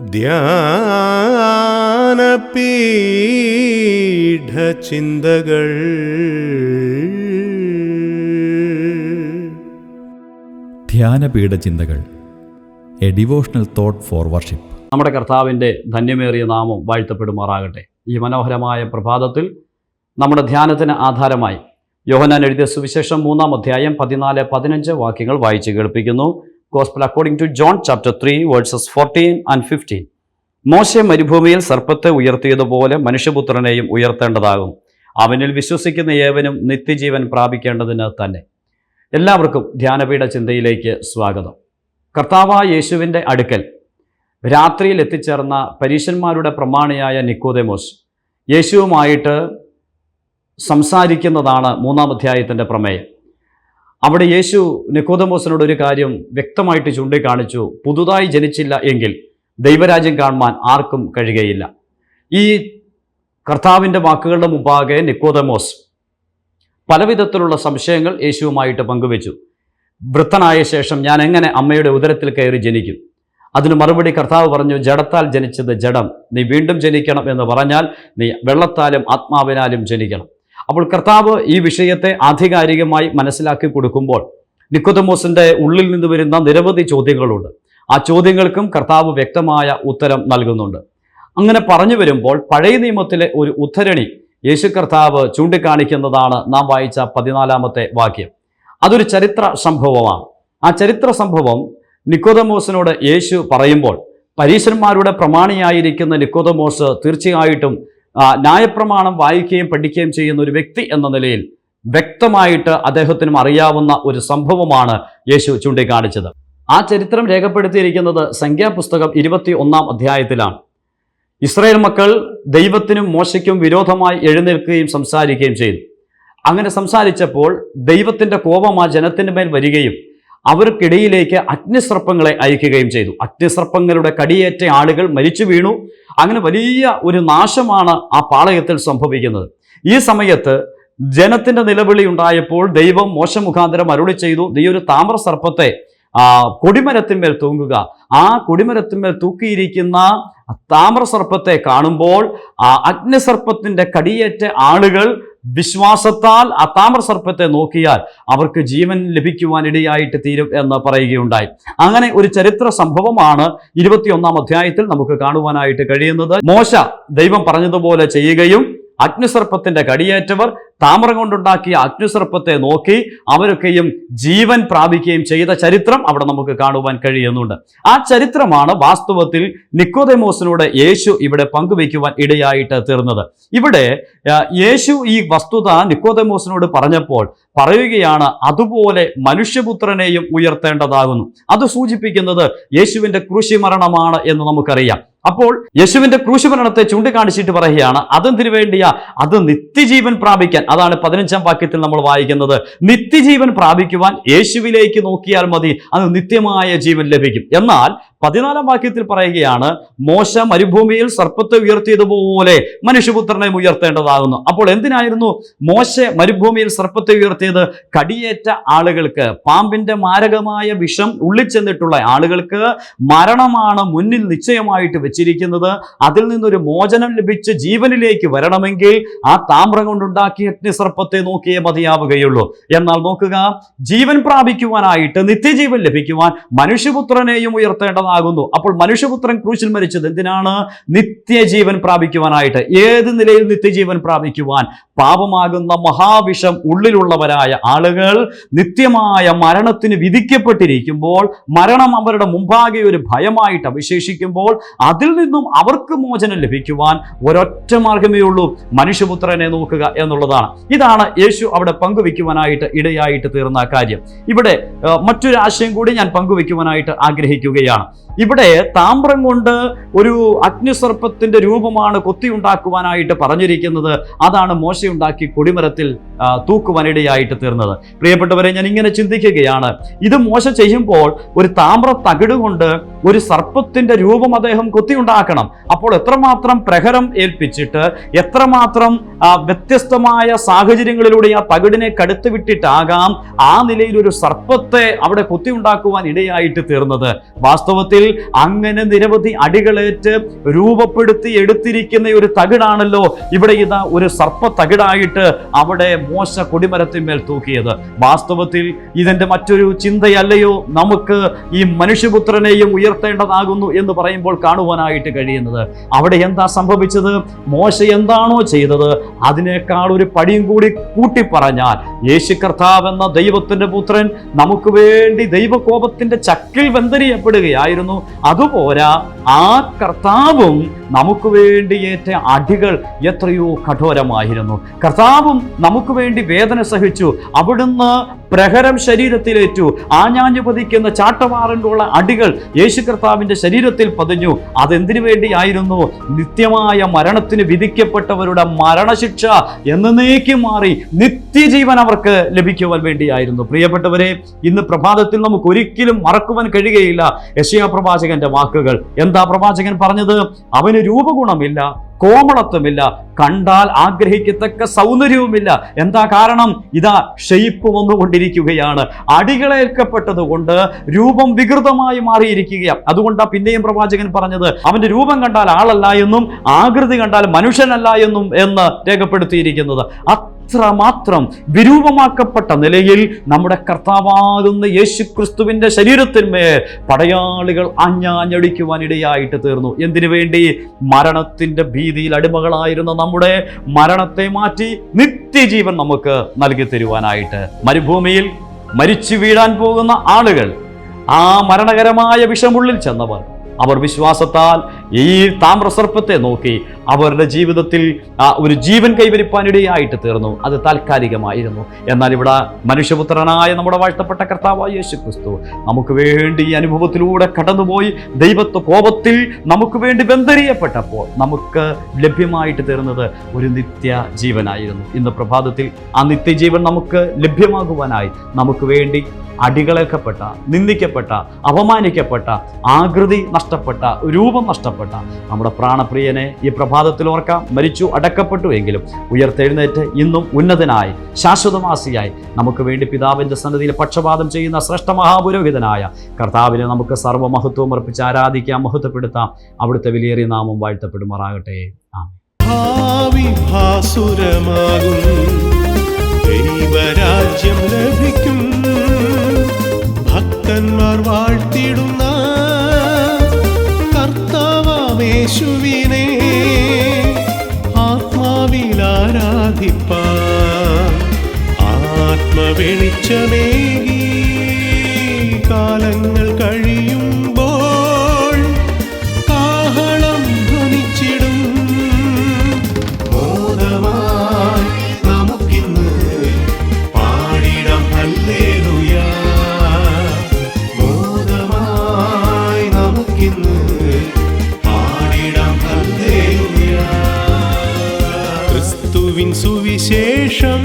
ധ്യാനപീഠചിന്തകൾ. ധ്യാനപീഠചിന്തകൾ. A devotional thought for worship. നമ്മുടെ കർത്താവിന്റെ ധന്യമേറിയ നാമം വാഴ്ത്തപ്പെടുമാറാകട്ടെ. ഈ മനോഹരമായ പ്രഭാതത്തിൽ നമ്മുടെ ധ്യാനത്തിന് ആധാരമായി യോഹനാൻ എഴുതിയ സുവിശേഷം മൂന്നാം അധ്യായം പതിനാല് പതിനഞ്ച് വാക്യങ്ങൾ വായിച്ച് കേൾപ്പിക്കുന്നു. Gospel according to John chapter three verses fourteen and fifteen മോശെ മരുഭൂമിയിൽ സർപ്പത്തെ ഉയർത്തിയതുപോലെ മനുഷ്യപുത്രനെയും ഉയർത്തേണ്ടതാകും. അവനിൽ വിശ്വസിക്കുന്ന ഏവനും നിത്യജീവൻ പ്രാപിക്കേണ്ടതിന് തന്നെ. എല്ലാവർക്കും ധ്യാനപീഠ ചിന്തയിലേക്ക് സ്വാഗതം. കർത്താവ യേശുവിന്റെ അടുക്കൽ രാത്രിയിൽ എത്തിച്ചേർന്ന പരീശന്മാരുടെ പ്രമാണിയായ നിക്കോദെമോസ് യേശുവുമായിട്ട് സംസാരിക്കുന്നതാണ് മൂന്നാം അധ്യായത്തിന്റെ പ്രമേയം. അവിടെ യേശു നിക്കോദമോസിനോട് ഒരു കാര്യം വ്യക്തമായിട്ട് ചൂണ്ടിക്കാണിച്ചു. പുതുതായി ജനിച്ചില്ല എങ്കിൽ ദൈവരാജ്യം കാണുവാൻ ആർക്കും കഴിയുകയില്ല. ഈ കർത്താവിന്റെ വാക്കുകളുടെ മുമ്പാകെ നിക്കോദമോസ് പലവിധത്തിലുള്ള സംശയങ്ങൾ യേശുവുമായിട്ട് പങ്കുവെച്ചു. വൃത്തനായ ശേഷം ഞാൻ എങ്ങനെ അമ്മയുടെ ഉദരത്തിൽ കയറി ജനിക്കും? അതിന് മറുപടി കർത്താവ് പറഞ്ഞു ജഡത്താൽ ജനിച്ചത് ജഡം. നീ വീണ്ടും ജനിക്കണം എന്ന് പറഞ്ഞാൽ നീ വെള്ളത്താലും ആത്മാവിനാലും ജനിക്കണം. അപ്പോൾ കർത്താവ് ഈ വിഷയത്തെ ആധികാരികമായി മനസ്സിലാക്കി കൊടുക്കുമ്പോൾ നിക്കോദമോസിന്റെ ഉള്ളിൽ നിന്ന് വരുന്ന നിരവധി ചോദ്യങ്ങളുണ്ട്. ആ ചോദ്യങ്ങൾക്കും കർത്താവ് വ്യക്തമായ ഉത്തരം നൽകുന്നുണ്ട്. അങ്ങനെ പറഞ്ഞു വരുമ്പോൾ പഴയ നിയമത്തിലെ ഒരു ഉദ്ധരണി യേശു കർത്താവ് ചൂണ്ടിക്കാണിക്കുന്നതാണ് നാം വായിച്ച പതിനാലാമത്തെ വാക്യം. അതൊരു ചരിത്ര സംഭവമാണ്. ആ ചരിത്ര സംഭവം നിക്കോതമോസിനോട് യേശു പറയുമ്പോൾ പരീശന്മാരുടെ പ്രമാണിയായിരിക്കുന്ന നിക്കോതമോസ് തീർച്ചയായിട്ടും ന്യായപ്രമാണം വായിക്കുകയും പഠിക്കുകയും ചെയ്യുന്ന ഒരു വ്യക്തി എന്ന നിലയിൽ വ്യക്തമായിട്ട് അദ്ദേഹത്തിനും അറിയാവുന്ന ഒരു സംഭവമാണ് യേശു ചൂണ്ടിക്കാണിച്ചത്. ആ ചരിത്രം രേഖപ്പെടുത്തിയിരിക്കുന്നത് സംഖ്യാപുസ്തകം ഇരുപത്തി ഒന്നാം അധ്യായത്തിലാണ്. ഇസ്രായേൽ മക്കൾ ദൈവത്തിനും മോശയ്ക്കും വിരോധമായി എഴുന്നേൽക്കുകയും സംസാരിക്കുകയും ചെയ്തു. അങ്ങനെ സംസാരിച്ചപ്പോൾ ദൈവത്തിന്റെ കോപം ആ ജനത്തിന്റെ മേൽ വരികയും അവർക്കിടയിലേക്ക് അഗ്നിസർപ്പങ്ങളെ അയക്കുകയും ചെയ്തു. അഗ്നിസർപ്പങ്ങളുടെ കടിയേറ്റ ആളുകൾ മരിച്ചു വീണു. അങ്ങനെ വലിയ ഒരു നാശമാണ് ആ പാളയത്തിൽ സംഭവിക്കുന്നത്. ഈ സമയത്ത് ജനത്തിന്റെ നിലവിളി ഉണ്ടായപ്പോൾ ദൈവം മോശം മുഖാന്തരം അരുളി ചെയ്തു നീ ഒരു താമ്ര സർപ്പത്തെ ആ കൊടിമരത്തിന്മേൽ തൂങ്ങുക. ആ കൊടിമരത്തിന്മേൽ തൂക്കിയിരിക്കുന്ന താമ്രസർപ്പത്തെ കാണുമ്പോൾ ആ അഗ്നിസർപ്പത്തിന്റെ കടിയേറ്റ ആളുകൾ വിശ്വാസത്താൽ ആ താമ്രസർപ്പത്തെ നോക്കിയാൽ അവർക്ക് ജീവൻ ലഭിക്കുവാൻ ഇടയായിട്ട് തീരും എന്ന് പറയുകയുണ്ടായി. അങ്ങനെ ഒരു ചരിത്ര സംഭവമാണ് ഇരുപത്തിയൊന്നാം അധ്യായത്തിൽ നമുക്ക് കാണുവാനായിട്ട് കഴിയുന്നത്. മോശ ദൈവം പറഞ്ഞതുപോലെ ചെയ്യുകയും അഗ്നിസർപ്പത്തിന്റെ കടിയേറ്റവർ താമ്രം കൊണ്ടുണ്ടാക്കിയ അഗ്നിസർപ്പത്തെ നോക്കി അവരൊക്കെയും ജീവൻ പ്രാപിക്കുകയും ചെയ്ത ചരിത്രം അവിടെ നമുക്ക് കാണുവാൻ കഴിയുന്നുണ്ട്. ആ ചരിത്രമാണ് വാസ്തവത്തിൽ നിക്കോതെമോസിനോട് യേശു ഇവിടെ പങ്കുവയ്ക്കുവാൻ ഇടയായിട്ട് തീർന്നത്. ഇവിടെ യേശു ഈ വസ്തുത നിക്കോതെമോസിനോട് പറഞ്ഞപ്പോൾ പറയുകയാണ് അതുപോലെ മനുഷ്യപുത്രനെയും ഉയർത്തേണ്ടതാകുന്നു. അത് സൂചിപ്പിക്കുന്നത് യേശുവിന്റെ കൃഷി മരണമാണ് എന്ന് നമുക്കറിയാം. അപ്പോൾ യേശുവിന്റെ ക്രൂശുമരണത്തെ ചൂണ്ടിക്കാണിച്ചിട്ട് പറയുകയാണ് അതെന്തിനു വേണ്ടിയാ അത് നിത്യജീവൻ പ്രാപിക്കാൻ. അതാണ് പതിനഞ്ചാം വാക്യത്തിൽ നമ്മൾ വായിക്കുന്നത്. നിത്യജീവൻ പ്രാപിക്കുവാൻ യേശുവിലേക്ക് നോക്കിയാൽ മതി അത് നിത്യമായ ജീവൻ ലഭിക്കും. എന്നാൽ പതിനാലാം വാക്യത്തിൽ പറയുകയാണ് മോശ മരുഭൂമിയിൽ സർപ്പത്തെ ഉയർത്തിയതുപോലെ മനുഷ്യപുത്രനെ ഉയർത്തേണ്ടതാകുന്നു. അപ്പോൾ എന്തിനായിരുന്നു മോശ മരുഭൂമിയിൽ സർപ്പത്തെ ഉയർത്തിയത്? കടിയേറ്റ ആളുകൾക്ക് പാമ്പിന്റെ മാരകമായ വിഷം ഉള്ളിൽ ചെന്നിട്ടുള്ള ആളുകൾക്ക് മരണമാണ് മുന്നിൽ നിശ്ചയമായിട്ട് വെച്ചിരിക്കുന്നത്. അതിൽ നിന്നൊരു മോചനം ലഭിച്ച് ജീവനിലേക്ക് വരണമെങ്കിൽ ആ താമ്രം കൊണ്ടുണ്ടാക്കിയ അഗ്നിസർപ്പത്തെ നോക്കിയേ മതിയാവുകയുള്ളൂ. എന്നാൽ നോക്കുക ജീവൻ പ്രാപിക്കുവാനായിട്ട് നിത്യജീവൻ ലഭിക്കുവാൻ മനുഷ്യപുത്രനെയും ഉയർത്തേണ്ടതാകുന്നു അപ്പോൾ മനുഷ്യപുത്രൻ ക്രൂശിൽ മരിച്ചത് എന്തിനാണ്? നിത്യജീവൻ പ്രാപിക്കുവാനായിട്ട്. ഏത് നിലയിൽ നിത്യജീവൻ പ്രാപിക്കുവാൻ? പാപമാകുന്ന മഹാവിഷം ഉള്ളിലുള്ളവരായ ആളുകൾ നിത്യമായ മരണത്തിന് വിധിക്കപ്പെട്ടിരിക്കുമ്പോൾ മരണം അവരുടെ മുമ്പാകെ ഒരു ഭയമായിട്ട് അവശേഷിക്കുമ്പോൾ അതിൽ നിന്നും അവർക്ക് മോചനം ലഭിക്കുവാൻ ഒരൊറ്റ മാർഗമേ ഉള്ളൂ മനുഷ്യപുത്രനെ നോക്കുക എന്നുള്ളതാണ്. ഇതാണ് യേശു അവിടെ പങ്കുവെക്കുവാനായിട്ട് ഇടയായിട്ട് തീർന്ന കാര്യം. ഇവിടെ മറ്റൊരു ആശയം കൂടി ഞാൻ പങ്കുവെക്കുവാനായിട്ട് ആഗ്രഹിക്കുകയാണ്. ഇവിടെ താമ്രം കൊണ്ട് ഒരു അഗ്നിസർപ്പത്തിന്റെ രൂപമാണ് കൊത്തി ഉണ്ടാക്കുവാനായിട്ട് പറഞ്ഞിരിക്കുന്നത്. അതാണ് മോശയുണ്ടാക്കി കൊടിമരത്തിൽ തൂക്കുവാനിടയായിട്ട് തീർന്നത്. പ്രിയപ്പെട്ടവരെ ഞാൻ ഇങ്ങനെ ചിന്തിക്കുകയാണ്. ഇത് മോശ ചെയ്യുമ്പോൾ ഒരു താമ്ര തകിട് കൊണ്ട് ഒരു സർപ്പത്തിന്റെ രൂപം അദ്ദേഹം കൊത്തിയുണ്ടാക്കണം. അപ്പോൾ എത്രമാത്രം പ്രഹരം ഏൽപ്പിച്ചിട്ട് എത്രമാത്രം വ്യത്യസ്തമായ സാഹചര്യങ്ങളിലൂടെ ആ തകിടിനെ കടുത്തു വിട്ടിട്ടാകാം ആ നിലയിൽ ഒരു സർപ്പത്തെ അവിടെ കൊത്തിയുണ്ടാക്കുവാൻ ഇടയായിട്ട് തീർന്നത്. വാസ്തവത്തിൽ അങ്ങനെ നിരവധി അടികളേറ്റ് രൂപപ്പെടുത്തി എടുത്തിരിക്കുന്ന ഒരു തകിടാണല്ലോ ഇവിടെ ഇതാ ഒരു സർപ്പ തകിടായിട്ട് അവിടെ മോശ കൊടിമരത്തിന്മേൽ തൂക്കിയത്. വാസ്തവത്തിൽ ഇതിന്റെ മറ്റൊരു ചിന്തയല്ലയോ? നമുക്ക് ഈ മനുഷ്യപുത്രനെയും ഉയർത്തേണ്ടതാകുന്നു എന്ന് പറയുമ്പോൾ കാണുവാനായിട്ട് കഴിയുന്നത്. അവിടെ എന്താ സംഭവിച്ചത്? മോശ എന്താണോ ചെയ്തത്? അതിനേക്കാൾ ഒരു പടിയും കൂടി കൂട്ടി പറഞ്ഞാൽ യേശു കർത്താവ് എന്ന ദൈവത്തിന്റെ പുത്രൻ നമുക്ക് വേണ്ടി ദൈവകോപത്തിന്റെ ചക്കിൽ വെന്തരിയപ്പെടുകയായിരുന്നു. അതുപോലെ ആ കർത്താവും നമുക്ക് വേണ്ടി ഏറ്റ അടികൾ എത്രയോ കഠോരമായിരുന്നു. കർത്താവും നമുക്ക് വേണ്ടി വേദന സഹിച്ചു. അവിടുന്ന് പ്രഹരം ശരീരത്തിലേറ്റു. ആഞ്ഞാഞ്ഞു പതിക്കുന്ന ചാട്ടവാറിനുള്ള അടികൾ യേശു കർത്താവിന്റെ ശരീരത്തിൽ പതിഞ്ഞു. അതെന്തിനു വേണ്ടിയായിരുന്നു? നിത്യമായ മരണത്തിന് വിധിക്കപ്പെട്ടവരുടെ മരണശിക്ഷ എന്നേക്കും മാറി നിത്യജീവൻ അവർക്ക് ലഭിക്കുവാൻ വേണ്ടിയായിരുന്നു. പ്രിയപ്പെട്ടവരെ ഇന്ന് പ്രഭാതത്തിൽ നമുക്ക് ഒരിക്കലും മറക്കുവാൻ കഴിയുകയില്ല. യശയാ പ്രവാചകന്റെ വാക്കുകൾ. എന്താ പ്രവാചകൻ പറഞ്ഞത്? അവന് രൂപഗുണമില്ല കോമളത്വമില്ല കണ്ടാൽ ആഗ്രഹിക്കത്തക്ക സൗന്ദര്യവുമില്ല. എന്താ കാരണം? ഇതാ ഷെയ്പ്പ് വന്നുകൊണ്ടിരിക്കുകയാണ്. അടികളേൽക്കപ്പെട്ടത് കൊണ്ട് രൂപം വികൃതമായി മാറിയിരിക്കുകയാണ്. അതുകൊണ്ടാ പിന്നെയും പ്രവാചകൻ പറഞ്ഞത് അവന്റെ രൂപം കണ്ടാൽ ആളല്ല എന്നും ആകൃതി കണ്ടാൽ മനുഷ്യനല്ല എന്നും എന്ന് രേഖപ്പെടുത്തിയിരിക്കുന്നത്. അത്രമാത്രം വിരൂപമാക്കപ്പെട്ട നിലയിൽ നമ്മുടെ കർത്താവാകുന്ന യേശു ക്രിസ്തുവിന്റെ ശരീരത്തിന്മേൽ പടയാളികൾ അഞ്ഞാഞ്ഞടിക്കുവാനിടയായിട്ട് തീർന്നു. എന്തിനു വേണ്ടി? മരണത്തിന്റെ ഭീതിയിൽ അടിമകളായിരുന്ന നമ്മുടെ മരണത്തെ മാറ്റി നിത്യജീവൻ നമുക്ക് നൽകി തരുവാനായിട്ട്. മരുഭൂമിയിൽ മരിച്ചു വീഴാൻ പോകുന്ന ആളുകൾ ആ മരണകരമായ വിഷമുള്ളിൽ ചെന്നവർ അവർ വിശ്വാസത്താൽ ഈ താമ്രസർപ്പത്തെ നോക്കി അവരുടെ ജീവിതത്തിൽ ഒരു ജീവൻ കൈവരിപ്പാനിടയായിട്ട് തീർന്നു. അത് താൽക്കാലികമായിരുന്നു. എന്നാൽ ഇവിടെ മനുഷ്യപുത്രനായ നമ്മുടെ വാഴ്ത്തപ്പെട്ട കർത്താവായ യേശു ക്രിസ്തു നമുക്ക് വേണ്ടി ഈ അനുഭവത്തിലൂടെ കടന്നുപോയി ദൈവത്വ കോപത്തിൽ നമുക്ക് വേണ്ടി ബന്ധരീയപ്പെട്ടപ്പോൾ നമുക്ക് ലഭ്യമായിട്ട് തീർന്നത് ഒരു നിത്യ ജീവനായിരുന്നു. ഇന്ന് പ്രഭാതത്തിൽ ആ നിത്യജീവൻ നമുക്ക് ലഭ്യമാകുവാനായി നമുക്ക് വേണ്ടി അടികളേക്കപ്പെട്ട നിന്ദിക്കപ്പെട്ട അപമാനിക്കപ്പെട്ട ആകൃതി നഷ്ടപ്പെട്ട രൂപം നഷ്ടപ്പെട്ട നമ്മുടെ പ്രാണപ്രിയനെ ഈ പ്രഭാതത്തിൽ ഓർക്കാം. മരിച്ചു അടക്കപ്പെട്ടു എങ്കിലും ഉയർത്തെഴുന്നേറ്റ് ഇന്നും ഉന്നതനായി ശാശ്വതമാസിയായി നമുക്ക് വേണ്ടി പിതാവിന്റെ സന്നദ്ധിയിൽ പക്ഷപാതം ചെയ്യുന്ന ശ്രേഷ്ഠ മഹാപുരോഹിതനായ കർത്താവിനെ നമുക്ക് സർവമഹത്വം അർപ്പിച്ച് ആരാധിക്കാം മഹത്വപ്പെടുത്താം. അവിടുത്തെ വിലയേറിയ നാമം വാഴ്ത്തപ്പെടുമാറാകട്ടെ. ദൈവരാജ്യം ലഭിക്കും. ഭക്തന്മാർ വാഴ്ത്തിടുന്ന കർത്താവേശുവിനെ ആത്മാവിൽ ആരാധിപ്പ ആത്മവെളിച്ചമേകി സുവിശേഷം